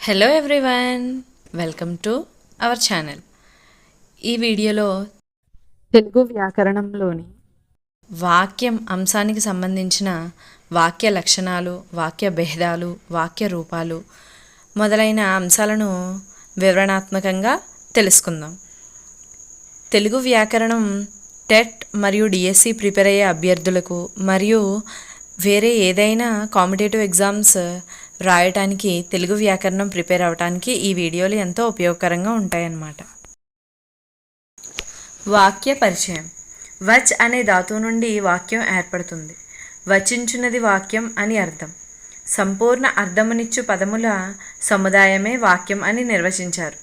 Hello everyone welcome to our channel ఈ వీడియోలో తెలుగు వ్యాకరణంలోని వాక్యం అంశానికి సంబంధించిన వాక్య లక్షణాలు వాక్య భేదాలు వాక్య రూపాలు మొదలైన అంశాలను వివరణాత్మకంగా తెలుసుకుందాం. తెలుగు వ్యాకరణం టెట్ మరియు డిఎస్సి ప్రిపేర్ అయ్యే అభ్యర్థులకు మరియు వేరే ఏదైనా కాంపిటేటివ్ ఎగ్జామ్స్ రాయటానికి తెలుగు వ్యాకరణం ప్రిపేర్ అవ్వటానికి ఈ వీడియోలు ఎంతో ఉపయోగకరంగా ఉంటాయన్నమాట. వాక్య పరిచయం. వచ్ అనే ధాతువు నుండి వాక్యం ఏర్పడుతుంది. వచించున్నది వాక్యం అని అర్థం. సంపూర్ణ అర్థమునిచ్చు పదముల సముదాయమే వాక్యం అని నిర్వచించారు.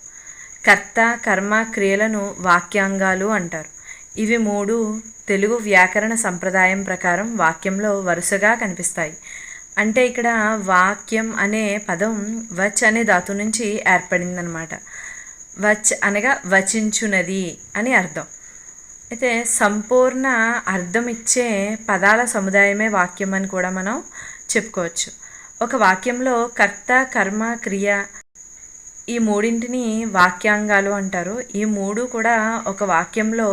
కర్త కర్మ క్రియలను వాక్యాంగాలు అంటారు. ఇవి మూడు తెలుగు వ్యాకరణ సంప్రదాయం ప్రకారం వాక్యంలో వరుసగా కనిపిస్తాయి. అంటే ఇక్కడ వాక్యం అనే పదం వచ్ అనే ధాతు నుంచి ఏర్పడిందనమాట. వచ్ అనగా వచించునది అని అర్థం. అయితే సంపూర్ణ అర్థం ఇచ్చే పదాల సముదాయమే వాక్యం అని కూడా మనం చెప్పుకోవచ్చు. ఒక వాక్యంలో కర్త కర్మ క్రియ ఈ మూడింటిని వాక్యాంగాలు అంటారు. ఈ మూడు కూడా ఒక వాక్యంలో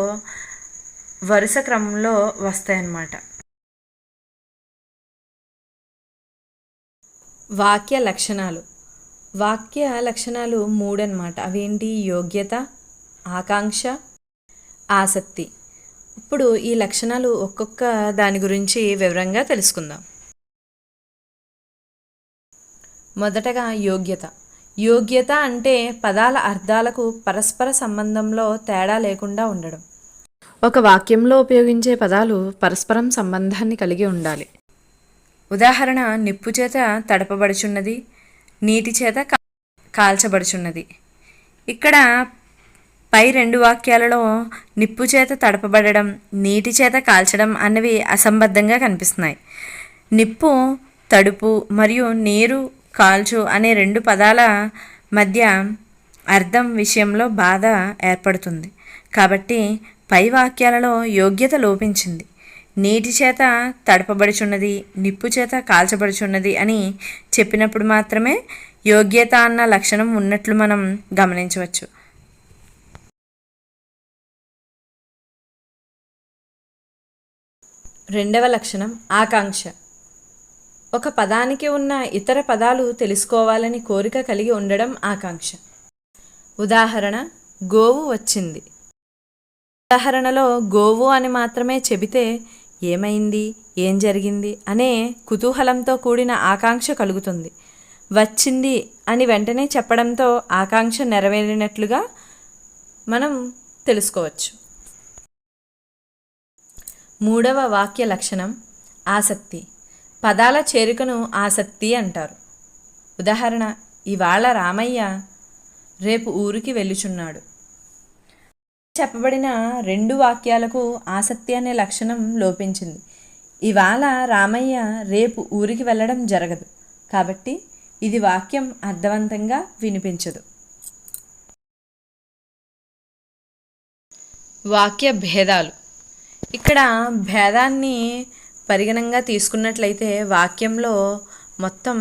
వరుస క్రమంలో వస్తాయన్నమాట. వాక్య లక్షణాలు. వాక్య లక్షణాలు మూడనమాట అవేంటి? యోగ్యత ఆకాంక్ష ఆసక్తి. ఇప్పుడు ఈ లక్షణాలు ఒక్కొక్క దాని గురించి వివరంగా తెలుసుకుందాం. మొదటగా యోగ్యత. యోగ్యత అంటే పదాల అర్థాలకు పరస్పర సంబంధంలో తేడా లేకుండా ఉండడం. ఒక వాక్యంలో ఉపయోగించే పదాలు పరస్పరం సంబంధాన్ని కలిగి ఉండాలి. ఉదాహరణ నిప్పు చేత తడపబడుచున్నది నీటి చేత కాల్చబడుచున్నది. ఇక్కడ పై రెండు వాక్యాలలో నిప్పు చేత తడపబడడం నీటి చేత కాల్చడం అన్నవి అసంబద్ధంగా కనిపిస్తున్నాయి. నిప్పు తడుపు మరియు నీరు కాల్చు అనే రెండు పదాల మధ్య అర్థం విషయంలో బాధ ఏర్పడుతుంది. కాబట్టి పై వాక్యాలలో యోగ్యత లోపించింది. నీటి చేత తడపబడుచున్నది నిప్పు చేత కాల్చబడుచున్నది అని చెప్పినప్పుడు మాత్రమే యోగ్యత అన్న లక్షణం ఉన్నట్లు మనం గమనించవచ్చు. రెండవ లక్షణం ఆకాంక్ష. ఒక పదానికి ఉన్న ఇతర పదాలు తెలుసుకోవాలని కోరిక కలిగి ఉండడం ఆకాంక్ష. ఉదాహరణ గోవు వచ్చింది. ఉదాహరణలో గోవు అని మాత్రమే చెబితే ఏమైంది? ఏం జరిగింది? అనే కుతూహలంతో కూడిన ఆకాంక్ష కలుగుతుంది. వచ్చింది అని వెంటనే చెప్పడంతో ఆకాంక్ష నెరవేరినట్లుగా మనం తెలుసుకోవచ్చు. మూడవ వాక్య లక్షణం ఆసక్తి. పదాల చేరికను ఆసక్తి అంటారు. ఉదాహరణ ఇవాళ రామయ్య రేపు ఊరికి వెళ్ళుచున్నాడు. చెప్పబడిన రెండు వాక్యాలకు ఆసక్తి అనే లక్షణం లోపించింది. ఇవాళ రామయ్య రేపు ఊరికి వెళ్ళడం జరగదు. కాబట్టి ఇది వాక్యం అర్థవంతంగా వినిపించదు. వాక్య భేదాలు. ఇక్కడ భేదాన్ని పరిగణంగా తీసుకున్నట్లయితే వాక్యంలో మొత్తం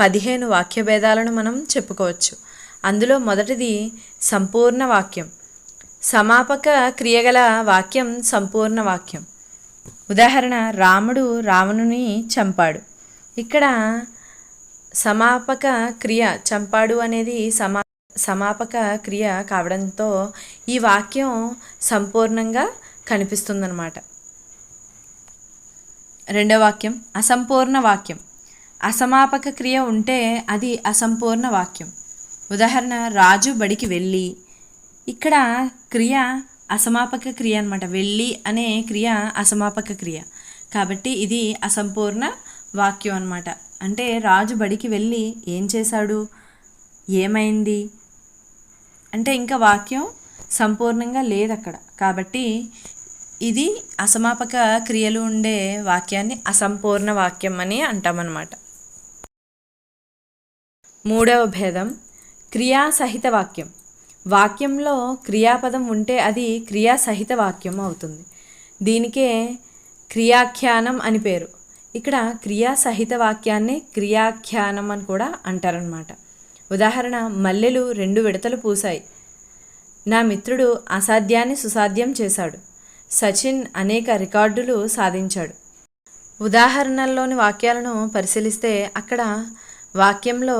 పదిహేను వాక్య భేదాలను మనం చెప్పుకోవచ్చు. అందులో మొదటిది సంపూర్ణ వాక్యం. సమాపక క్రియగల వాక్యం సంపూర్ణ వాక్యం. ఉదాహరణ రాముడు రావణుని చంపాడు. ఇక్కడ సమాపక క్రియ చంపాడు అనేది సమా సమాపక క్రియ కావడంతో ఈ వాక్యం సంపూర్ణంగా కనిపిస్తుందన్నమాట. రెండో వాక్యం అసంపూర్ణ వాక్యం. అసమాపక క్రియ ఉంటే అది అసంపూర్ణ వాక్యం. ఉదాహరణ రాజు బడికి వెళ్ళి ఇక్కడ క్రియ అసమాపక క్రియ అనమాట వెళ్ళి అనే క్రియ అసమాపక క్రియ. కాబట్టి ఇది అసంపూర్ణ వాక్యం అనమాట అంటే రాజు బడికి వెళ్ళి ఏం చేశాడు? ఏమైంది? అంటే ఇంకా వాక్యం సంపూర్ణంగా లేదు అక్కడ కాబట్టి ఇది అసమాపక క్రియలు ఉండే వాక్యాన్ని అసంపూర్ణ వాక్యం అని అంటామన్నమాట. మూడవ భేదం క్రియాసహిత వాక్యం. వాక్యంలో క్రియాపదం ఉంటే అది క్రియాసహిత వాక్యం అవుతుంది. దీనికే క్రియాఖ్యానం అని పేరు. ఇక్కడ క్రియాసహిత వాక్యాన్ని క్రియాఖ్యానం అని కూడా అంటారనమాట ఉదాహరణ మల్లెలు రెండు విడతలు పూసాయి నా మిత్రుడు అసాధ్యాన్ని సుసాధ్యం చేశాడు. సచిన్ అనేక రికార్డులు సాధించాడు. ఉదాహరణల్లోని వాక్యాలను పరిశీలిస్తే అక్కడ వాక్యంలో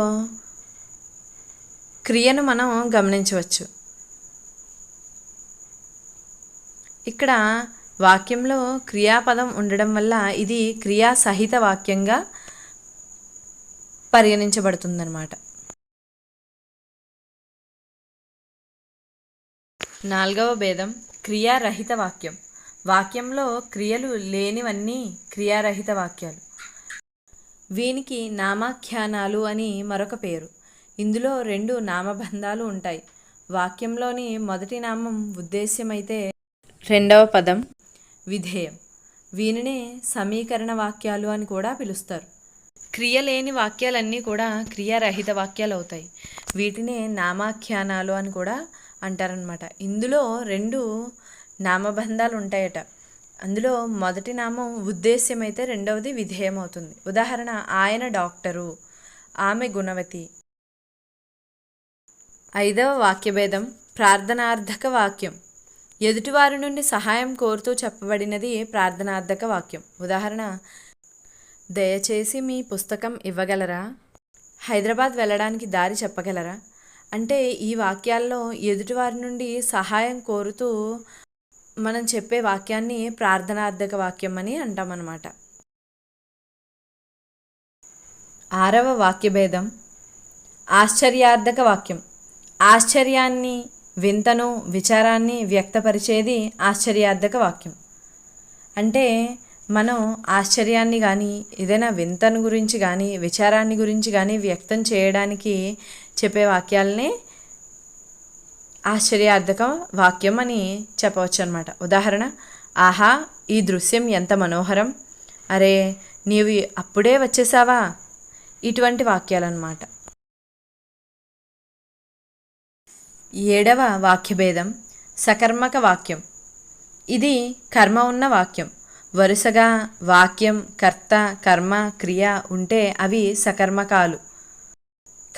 క్రియను మనం గమనించవచ్చు. ఇక్కడ వాక్యంలో క్రియాపదం ఉండడం వల్ల ఇది క్రియా సహిత వాక్యంగా పరిగణించబడుతుందన్నమాట. నాలుగవ భేదం క్రియారహిత వాక్యం. వాక్యంలో క్రియలు లేనివన్నీ క్రియారహిత వాక్యాలు. వీనికి నామాఖ్యానాలు అని మరొక పేరు. ఇందులో రెండు నామబంధాలు ఉంటాయి. వాక్యంలోని మొదటి నామం ఉద్దేశ్యమైతే రెండవ పదం విధేయం. వీనినే సమీకరణ వాక్యాలు అని కూడా పిలుస్తారు. క్రియ లేని వాక్యాలన్నీ కూడా క్రియారహిత వాక్యాలు అవుతాయి వీటినే నామాఖ్యానాలు అని కూడా అంటారనమాట ఇందులో రెండు నామబంధాలు ఉంటాయట అందులో మొదటి నామం ఉద్దేశ్యం అయితే రెండవది విధేయం అవుతుంది ఉదాహరణ ఆయన డాక్టరు ఆమె గుణవతి ఐదవ వాక్యభేదం ప్రార్థనార్థక వాక్యం. ఎదుటివారి నుండి సహాయం కోరుతూ చెప్పబడినది ప్రార్థనార్థక వాక్యం. ఉదాహరణ దయచేసి మీ పుస్తకం ఇవ్వగలరా? హైదరాబాద్ వెళ్ళడానికి దారి చెప్పగలరా? అంటే ఈ వాక్యాల్లో ఎదుటివారి నుండి సహాయం కోరుతూ మనం చెప్పే వాక్యాన్ని ప్రార్థనార్థక వాక్యం అని అంటామన్నమాట. ఆరవ వాక్యభేదం ఆశ్చర్యార్థక వాక్యం. ఆశ్చర్యాన్ని వింతను విచారాన్ని వ్యక్తపరిచేది ఆశ్చర్యార్థక వాక్యం. అంటే మనం ఆశ్చర్యాన్ని కానీ ఏదైనా వింతను గురించి కానీ విచారాన్ని గురించి కానీ వ్యక్తం చేయడానికి చెప్పే వాక్యాలనే ఆశ్చర్యార్థక వాక్యం అని చెప్పవచ్చు అనమాట ఉదాహరణ ఆహా ఈ దృశ్యం ఎంత మనోహరం. అరే నీవు అప్పుడే వచ్చేసావా? ఇటువంటి వాక్యాలన్నమాట. ఏడవ వాక్యభేదం సకర్మక వాక్యం. ఇది కర్మ ఉన్న వాక్యం. వరుసగా వాక్యం కర్త కర్మ క్రియ ఉంటే అవి సకర్మకాలు.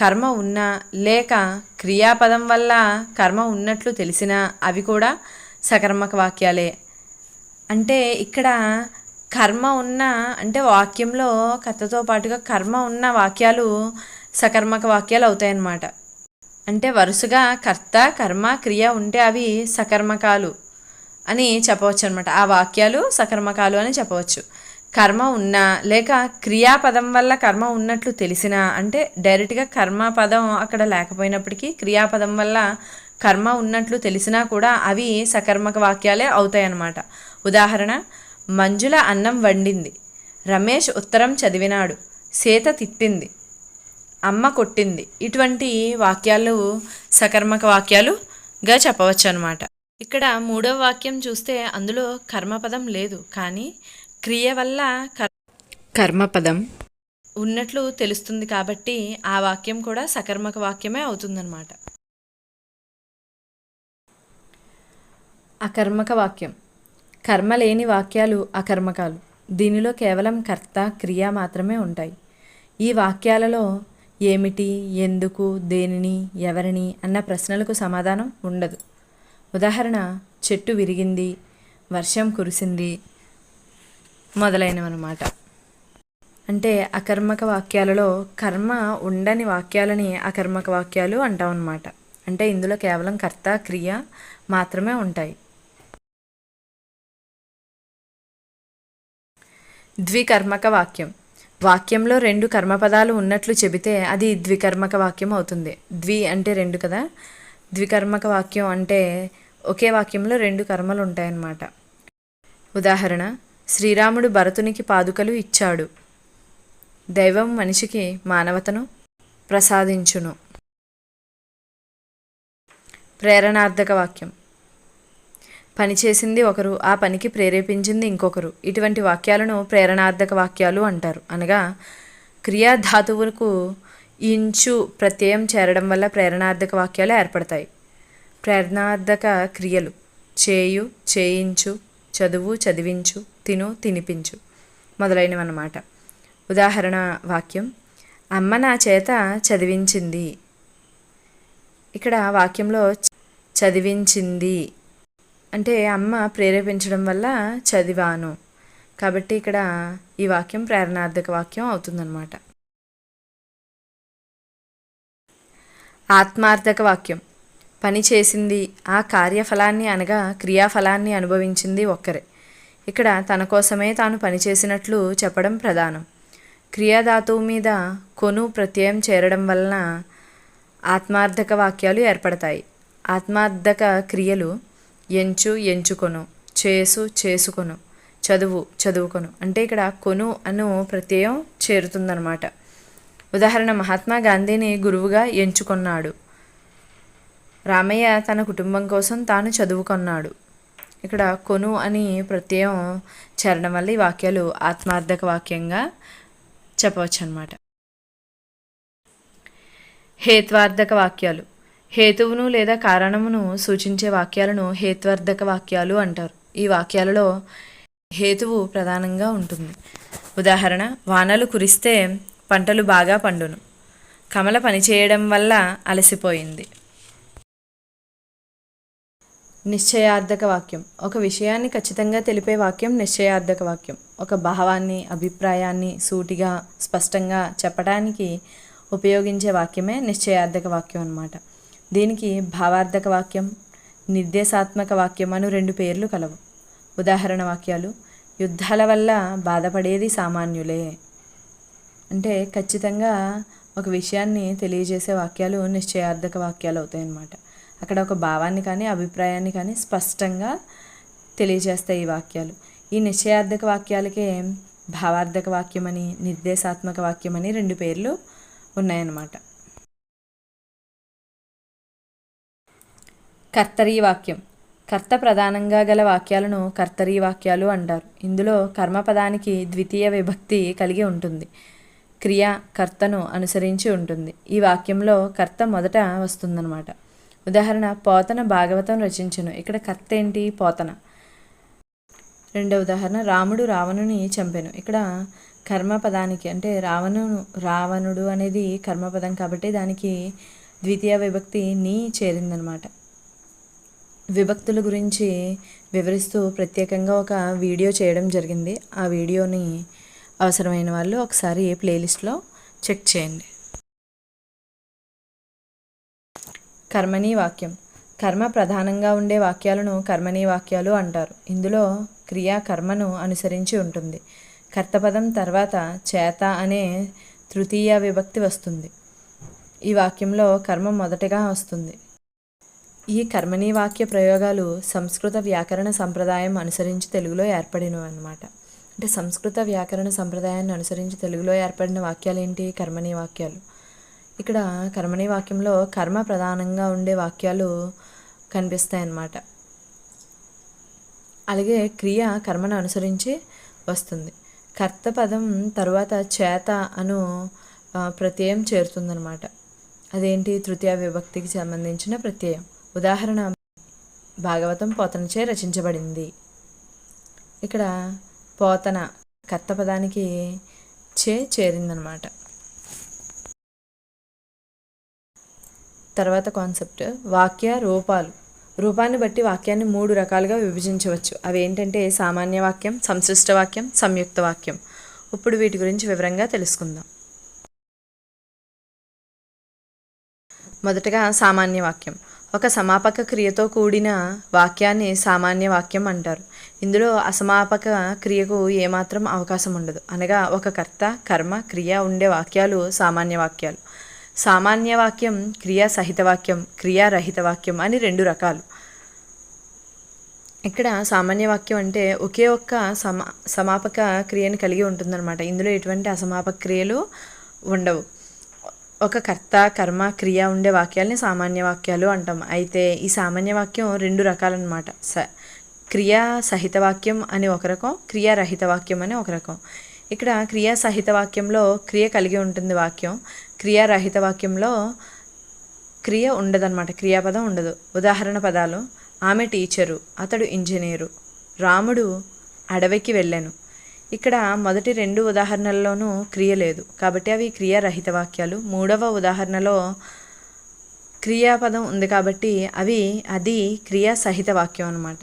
కర్మ ఉన్నా లేక క్రియాపదం వల్ల కర్మ ఉన్నట్లు తెలిసినా అవి కూడా సకర్మక వాక్యాలే. అంటే ఇక్కడ కర్మ ఉన్న అంటే వాక్యంలో కథతో పాటుగా కర్మ ఉన్న వాక్యాలు సకర్మక వాక్యాలు అవుతాయన్నమాట. అంటే వరుసగా కర్త కర్మ క్రియ ఉంటే అవి సకర్మకాలు అని చెప్పవచ్చు అనమాట ఆ వాక్యాలు సకర్మకాలు అని చెప్పవచ్చు. కర్మ ఉన్నా లేక క్రియాపదం వల్ల కర్మ ఉన్నట్లు తెలిసినా అంటే డైరెక్ట్గా కర్మపదం అక్కడ లేకపోయినప్పటికీ క్రియాపదం వల్ల కర్మ ఉన్నట్లు తెలిసినా కూడా అవి సకర్మక వాక్యాలే అవుతాయి అన్నమాట. ఉదాహరణ మంజుల అన్నం వండింది. రమేష్ ఉత్తరం చదివినాడు. సీత తిట్టింది. అమ్మ కొట్టింది. ఇటువంటి వాక్యాలు సకర్మక వాక్యాలుగా చెప్పవచ్చు అనమాట ఇక్కడ మూడవ వాక్యం చూస్తే అందులో కర్మపదం లేదు కానీ క్రియ వల్ల కర్మపదం. ఉన్నట్లు తెలుస్తుంది కాబట్టి ఆ వాక్యం కూడా సకర్మక వాక్యమే అవుతుందన్నమాట. అకర్మక వాక్యం. కర్మ లేని వాక్యాలు అకర్మకాలు. దీనిలో కేవలం కర్త క్రియ మాత్రమే ఉంటాయి. ఈ వాక్యాలలో ఏమిటి ఎందుకు దేనిని ఎవరిని అన్న ప్రశ్నలకు సమాధానం ఉండదు. ఉదాహరణ చెట్టు విరిగింది వర్షం కురిసింది మొదలైనవన్నమాట. అంటే అకర్మక వాక్యాలలో కర్మ ఉండని వాక్యాలని అకర్మక వాక్యాలు అంటాం అన్నమాట అంటే ఇందులో కేవలం కర్త క్రియ మాత్రమే ఉంటాయి. ద్వికర్మక వాక్యం. వాక్యంలో రెండు కర్మపదాలు ఉన్నట్లు చెబితే అది ద్వికర్మక వాక్యం అవుతుంది. ద్వి అంటే రెండు కదా? ద్వికర్మక వాక్యం అంటే ఒకే వాక్యంలో రెండు కర్మలు ఉంటాయన్నమాట. ఉదాహరణ శ్రీరాముడు భరతునికి పాదుకలు ఇచ్చాడు. దైవం మనిషికి మానవతను ప్రసాదించును. ప్రేరణార్థక వాక్యం. పని చేసింది ఒకరు ఆ పనికి ప్రేరేపించింది ఇంకొకరు. ఇటువంటి వాక్యాలను ప్రేరణార్థక వాక్యాలు అంటారు. అనగా క్రియాధాతువులకు ఇంచు ప్రత్యయం చేరడం వల్ల ప్రేరణార్థక వాక్యాలు ఏర్పడతాయి. ప్రేరణార్థక క్రియలు. చేయు చేయించు చదువు చదివించు తిను తినిపించు మొదలైనవన్నమాట. ఉదాహరణ వాక్యం అమ్మ నా చేత చదివించింది. ఇక్కడ వాక్యంలో చదివించింది. అంటే అమ్మ ప్రేరేపించడం వల్ల చదివాను. కాబట్టి ఇక్కడ ఈ వాక్యం ప్రేరణార్థక వాక్యం అవుతుందన్నమాట. ఆత్మార్థక వాక్యం. పని చేసింది ఆ కార్యఫలాన్ని అనగా క్రియాఫలాన్ని అనుభవించింది ఒక్కరే. ఇక్కడ తన కోసమే తాను పనిచేసినట్లు చెప్పడం ప్రధానం. క్రియాధాతువు మీద కొను ప్రత్యయం చేరడం వలన ఆత్మార్థక వాక్యాలు ఏర్పడతాయి. ఆత్మార్థక క్రియలు ఎంచు ఎంచుకొను చేసు చేసుకొను చదువు చదువుకొను. అంటే ఇక్కడ కొను అను ప్రత్యయం చేరుతుందన్నమాట. ఉదాహరణ మహాత్మా గాంధీని గురువుగా ఎంచుకున్నాడు. రామయ్య తన కుటుంబం కోసం తాను చదువుకున్నాడు. ఇక్కడ కొను అని ప్రత్యయం చేరడం వల్ల ఈ వాక్యాలు ఆత్మార్థక వాక్యంగా చెప్పవచ్చు అనమాట హేత్వార్థక వాక్యాలు. హేతువును లేదా కారణమును సూచించే వాక్యాలను హేత్వర్ధక వాక్యాలు అంటారు. ఈ వాక్యాలలో హేతువు ప్రధానంగా ఉంటుంది. ఉదాహరణ వానలు కురిస్తే పంటలు బాగా పండును. కమల పనిచేయడం వల్ల అలసిపోయింది. నిశ్చయార్థక వాక్యం. ఒక విషయాన్ని ఖచ్చితంగా తెలిపే వాక్యం నిశ్చయార్థక వాక్యం. ఒక భావాన్ని అభిప్రాయాన్ని సూటిగా స్పష్టంగా చెప్పడానికి ఉపయోగించే వాక్యమే నిశ్చయార్థక వాక్యం అన్నమాట. దీనికి భావార్థక వాక్యం నిర్దేశాత్మక వాక్యం అను రెండు పేర్లు కలవు. ఉదాహరణ వాక్యాలు యుద్ధాల వల్ల బాధపడేది సామాన్యులే అంటే ఖచ్చితంగా ఒక విషయాన్ని తెలియజేసే వాక్యాలు నిశ్చయార్థక వాక్యాలు అవుతాయన్నమాట. అక్కడ ఒక భావాన్ని కానీ అభిప్రాయాన్ని కానీ స్పష్టంగా తెలియజేస్తాయి ఈ వాక్యాలు. ఈ నిశ్చయార్థక వాక్యాలకే భావార్థక వాక్యమని నిర్దేశాత్మక వాక్యమని రెండు పేర్లు ఉన్నాయన్నమాట. కర్తరీ వాక్యం కర్త ప్రధానంగా గల వాక్యాలను కర్తరీ వాక్యాలు అంటారు. ఇందులో కర్మపదానికి ద్వితీయ విభక్తి కలిగి ఉంటుంది. క్రియ కర్తను అనుసరించి ఉంటుంది. ఈ వాక్యంలో కర్త మొదట వస్తుందన్నమాట. ఉదాహరణ పోతన భాగవతం రచించను. ఇక్కడ కర్త ఏంటి పోతన. రెండవ ఉదాహరణ రాముడు రావణుని చంపెను. ఇక్కడ కర్మపదానికి అంటే రావణును రావణుడు అనేది కర్మపదం కాబట్టి దానికి ద్వితీయ విభక్తి నీ చేరిందనమాట విభక్తుల గురించి వివరిస్తూ ప్రత్యేకంగా ఒక వీడియో చేయడం జరిగింది. ఆ వీడియోని అవసరమైన వాళ్ళు ఒకసారి ప్లేలిస్ట్లో చెక్ చేయండి. కర్మణీ వాక్యం. కర్మ ప్రధానంగా ఉండే వాక్యాలను కర్మణీ వాక్యాలు అంటారు. ఇందులో క్రియా కర్మను అనుసరించి ఉంటుంది. కర్తపదం తర్వాత చేత అనే తృతీయ విభక్తి వస్తుంది. ఈ వాక్యంలో కర్మ మొదటగా వస్తుంది. ఈ కర్మణీ వాక్య ప్రయోగాలు సంస్కృత వ్యాకరణ సంప్రదాయం అనుసరించి తెలుగులో ఏర్పడినవి అన్నమాట అంటే సంస్కృత వ్యాకరణ సంప్రదాయాన్ని అనుసరించి తెలుగులో ఏర్పడిన వాక్యాలు ఏంటి కర్మణీ వాక్యాలు ఇక్కడ కర్మణీ వాక్యంలో కర్మ ప్రధానంగా ఉండే వాక్యాలు కనిపిస్తాయి అన్నమాట అలాగే క్రియ కర్మను అనుసరించి వస్తుంది. కర్త పదం తర్వాత చేత అను ప్రత్యయం చేరుతుందనమాట అదేంటి? తృతీయ విభక్తికి సంబంధించిన ప్రత్యయం. ఉదాహరణ భాగవతం పోతనచే రచించబడింది. ఇక్కడ పోతన కర్త పదానికి చే చేరిందనమాట. తర్వాత కాన్సెప్ట్ వాక్య రూపాలు. రూపాన్ని బట్టి వాక్యాన్ని మూడు రకాలుగా విభజించవచ్చు. అవి ఏంటంటే సామాన్య వాక్యం సంశిష్ట వాక్యం సంయుక్త వాక్యం. ఇప్పుడు వీటి గురించి వివరంగా తెలుసుకుందాం. మొదటగా సామాన్య వాక్యం. ఒక సమాపక క్రియతో కూడిన వాక్యాన్ని సామాన్య వాక్యం అంటారు. ఇందులో అసమాపక క్రియకు ఏమాత్రం అవకాశం ఉండదు. అనగా ఒక కర్త కర్మ క్రియ ఉండే వాక్యాలు సామాన్య వాక్యాలు. సామాన్య వాక్యం క్రియా సహిత వాక్యం క్రియారహిత వాక్యం అని రెండు రకాలు. ఇక్కడ సామాన్య వాక్యం అంటే ఒకే ఒక్క సమా సమాపక క్రియను కలిగి ఉంటుందన్నమాట. ఇందులో ఎటువంటి అసమాపక క్రియలు ఉండవు. ఒక కర్త కర్మ క్రియ ఉండే వాక్యాలని సామాన్య వాక్యాలు అంటాం. అయితే ఈ సామాన్య వాక్యం రెండు రకాలన్నమాట. స క్రియా సహిత వాక్యం అని ఒక రకం క్రియారహిత వాక్యం అని ఒక రకం. ఇక్కడ క్రియా సహిత వాక్యంలో క్రియ కలిగి ఉంటుంది వాక్యం. క్రియారహిత వాక్యంలో క్రియ ఉండదన్నమాట. క్రియాపదం ఉండదు. ఉదాహరణ పదాలు ఆమె టీచరు అతడు ఇంజనీరు రాముడు అడవికి వెళ్ళాను. ఇక్కడ మొదటి రెండు ఉదాహరణల్లోనూ క్రియ లేదు. కాబట్టి అవి క్రియారహిత వాక్యాలు. మూడవ ఉదాహరణలో క్రియాపదం ఉంది కాబట్టి అవి అది క్రియా సహిత వాక్యం అన్నమాట.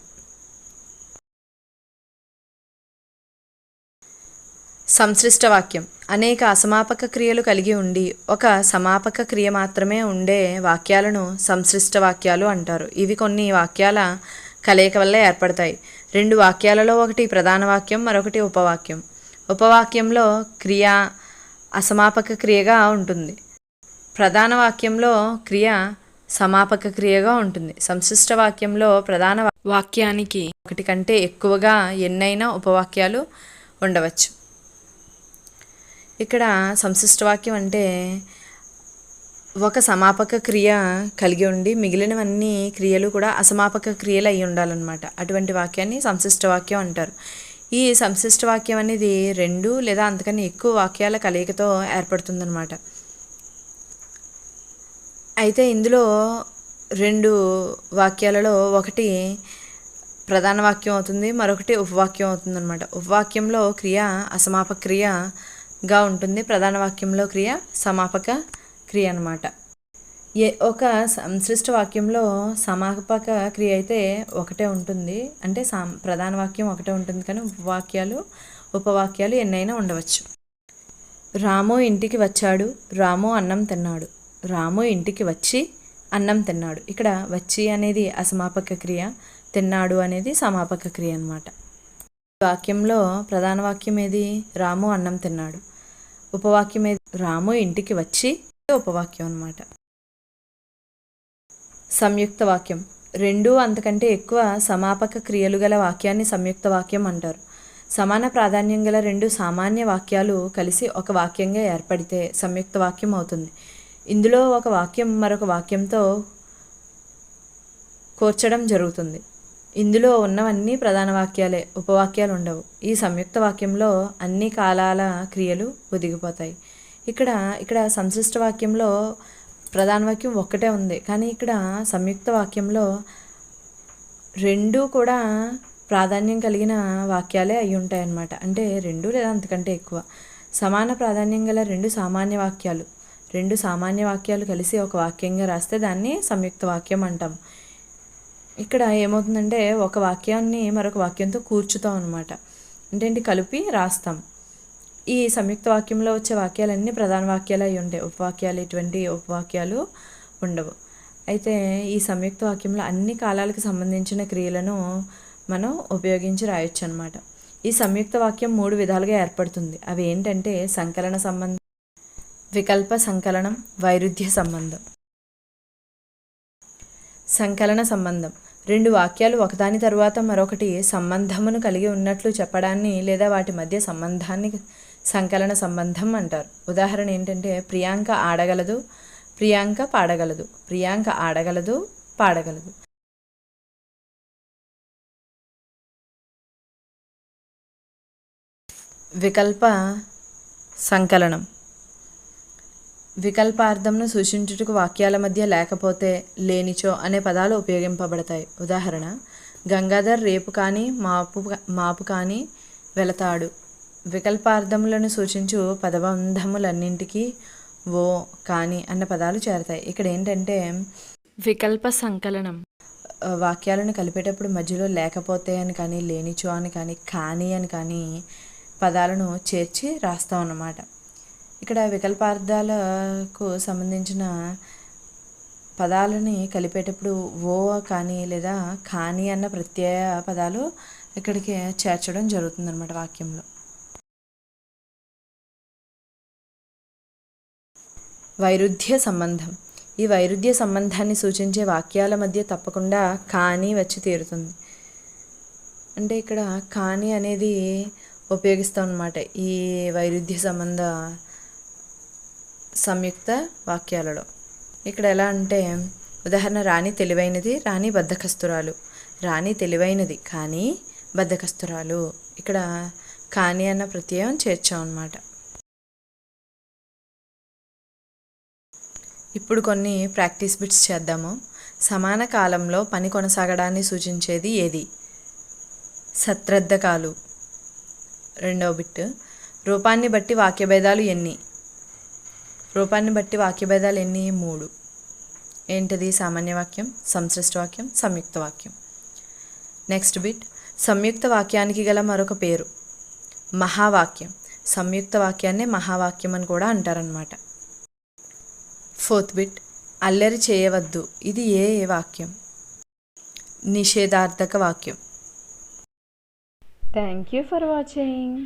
సంశ్లిష్ట వాక్యం. అనేక అసమాపక క్రియలు కలిగి ఉండి ఒక సమాపక క్రియ మాత్రమే ఉండే వాక్యాలను సంశ్లిష్ట వాక్యాలు అంటారు. ఇవి కొన్ని వాక్యాల కలయిక వల్ల ఏర్పడతాయి. రెండు వాక్యాలలో ఒకటి ప్రధాన వాక్యం మరొకటి ఉపవాక్యం. ఉపవాక్యంలో క్రియ అసమాపక క్రియగా ఉంటుంది. ప్రధాన వాక్యంలో క్రియ సమాపక క్రియగా ఉంటుంది. సంశిష్ట వాక్యంలో ప్రధాన వాక్యానికి ఒకటి కంటే ఎక్కువగా ఎన్నైనా ఉపవాక్యాలు ఉండవచ్చు. ఇక్కడ సంశిష్ట వాక్యం అంటే ఒక సమాపక క్రియ కలిగి ఉండి మిగిలినవన్నీ క్రియలు కూడా అసమాపక క్రియలు అయి ఉండాలన్నమాట. అటువంటి వాక్యాన్ని సంశిష్ట వాక్యం అంటారు. ఈ సంశిష్ట వాక్యం అనేది రెండు లేదా అంతకన్నా ఎక్కువ వాక్యాల కలయికతో ఏర్పడుతుందన్నమాట. అయితే ఇందులో రెండు వాక్యాలలో ఒకటి ప్రధాన వాక్యం అవుతుంది మరొకటి ఉపవాక్యం అవుతుంది అనమాట ఉపవాక్యంలో క్రియ అసమాపక క్రియగా ఉంటుంది ప్రధాన వాక్యంలో క్రియ సమాపక క్రియ అనమాట ఏ ఒక సంశ్లిష్ట వాక్యంలో సమాపక క్రియ అయితే ఒకటే ఉంటుంది. అంటే సా ప్రధాన వాక్యం ఒకటే ఉంటుంది కానీ ఉపవాక్యాలు ఉపవాక్యాలు ఎన్నైనా ఉండవచ్చు. రాము ఇంటికి వచ్చాడు రాము అన్నం తిన్నాడు. రాము ఇంటికి వచ్చి అన్నం తిన్నాడు. ఇక్కడ వచ్చి అనేది అసమాపక క్రియ తిన్నాడు అనేది సమాపక క్రియ అనమాట వాక్యంలో ప్రధాన వాక్యం ఏది? రాము అన్నం తిన్నాడు. ఉపవాక్యం ఏది? రాము ఇంటికి వచ్చి ఉపవాక్యం అనమాట సంయుక్త వాక్యం. రెండు అంతకంటే ఎక్కువ సమాపక క్రియలు గల వాక్యాన్ని సంయుక్త వాక్యం అంటారు. సమాన ప్రాధాన్యం గల రెండు సామాన్య వాక్యాలు కలిసి ఒక వాక్యంగా ఏర్పడితే సంయుక్త వాక్యం అవుతుంది. ఇందులో ఒక వాక్యం మరొక వాక్యంతో కూర్చడం జరుగుతుంది. ఇందులో ఉన్నవన్నీ ప్రధాన వాక్యాలే ఉపవాక్యాలు ఉండవు ఈ సంయుక్త వాక్యంలో అన్ని కాలాల క్రియలు ఒదిగిపోతాయి. ఇక్కడ ఇక్కడ సంశిష్ట వాక్యంలో ప్రధాన వాక్యం ఒక్కటే ఉంది. కానీ ఇక్కడ సంయుక్త వాక్యంలో రెండు కూడా ప్రాధాన్యం కలిగిన వాక్యాలే అయి ఉంటాయి అన్నమాట అంటే రెండు లేదా అంతకంటే ఎక్కువ. సమాన ప్రాధాన్యం గల రెండు సామాన్య వాక్యాలు. రెండు సామాన్య వాక్యాలు కలిసి ఒక వాక్యంగా రాస్తే దాన్ని సంయుక్త వాక్యం అంటాం. ఇక్కడ ఏమవుతుందంటే ఒక వాక్యాన్ని మరొక వాక్యంతో కూర్చుతాం అనమాట అంటే ఏంటి? కలిపి రాస్తాం. ఈ సంయుక్త వాక్యంలో వచ్చే వాక్యాలన్నీ ప్రధాన వాక్యాలు అయి ఉంటాయి ఉపవాక్యాలు ఇటువంటి ఉపవాక్యాలు ఉండవు. అయితే ఈ సంయుక్త వాక్యంలో అన్ని కాలాలకు సంబంధించిన క్రియలను మనం ఉపయోగించి రాయొచ్చు అనమాట ఈ సంయుక్త వాక్యం మూడు విధాలుగా ఏర్పడుతుంది. అవి ఏంటంటే సంకలన సంబంధం వికల్ప సంకలనం వైరుధ్య సంబంధం. సంకలన సంబంధం. రెండు వాక్యాలు ఒకదాని తరువాత మరొకటి సంబంధమును కలిగి ఉన్నట్లు చెప్పడాన్ని లేదా వాటి మధ్య సంబంధాన్ని సంకలన సంబంధం అంటారు. ఉదాహరణ ఏంటంటే ప్రియాంక ఆడగలదు ప్రియాంక పాడగలదు ప్రియాంక ఆడగలదు పాడగలదు. వికల్ప సంకలనం. వికల్పార్థంను సూచించుటకు వాక్యాల మధ్య లేకపోతే లేనిచో అనే పదాలు ఉపయోగింపబడతాయి. ఉదాహరణ గంగాధర్ రేపు కానీ మాపు మాపు కానీ వెళతాడు. వికల్పార్థములను సూచించు పదబంధములన్నింటికీ ఓ కానీ అన్న పదాలు చేరతాయి. ఇక్కడ ఏంటంటే వికల్ప సంకలనం. వాక్యాలను కలిపేటప్పుడు మధ్యలో లేకపోతే అని కానీ లేనిచో అని కానీ కానీ అని కానీ పదాలను చేర్చి రాస్తాం అన్నమాట. ఇక్కడ వికల్పార్థాలకు సంబంధించిన పదాలని కలిపేటప్పుడు ఓ కానీ లేదా కానీ అన్న ప్రత్యయ పదాలు ఇక్కడికి చేర్చడం జరుగుతుందన్నమాట వాక్యంలో. వైరుధ్య సంబంధం. ఈ వైరుధ్య సంబంధాన్ని సూచించే వాక్యాల మధ్య తప్పకుండా కానీ వచ్చి తీరుతుంది. అంటే ఇక్కడ కానీ అనేది ఉపయోగిస్తాం అనమాట ఈ వైరుధ్య సంబంధ సంయుక్త వాక్యాలలో. ఇక్కడ ఎలా అంటే ఉదాహరణ రాణి తెలివైనది రాణి బద్ధకస్తురాలు. రాణి తెలివైనది కానీ బద్ధకస్తురాలు. ఇక్కడ కానీ అన్న ప్రత్యయం చేర్చాం అన్నమాట ఇప్పుడు కొన్ని ప్రాక్టీస్ బిట్స్ చేద్దాము. సమాన కాలంలో పని కొనసాగడాన్ని సూచించేది ఏది? సత్రద్ధకాలు రెండవ బిట్ రూపాన్ని బట్టి వాక్యభేదాలు ఎన్ని? రూపాన్ని బట్టి వాక్యభేదాలు ఎన్ని? మూడు. ఏంటిది? సామాన్య వాక్యం సంశ్లిష్ట వాక్యం సంయుక్త వాక్యం. Next bit. సంయుక్త వాక్యానికి గల మరొక పేరు. మహావాక్యం. సంయుక్త వాక్యాన్నే మహావాక్యం అని కూడా అంటారనమాట ఫోర్త్ బిట్. అల్లరి చేయవద్దు. ఇది ఏ ఏ వాక్యం? నిషేధార్థక వాక్యం. Thank you for watching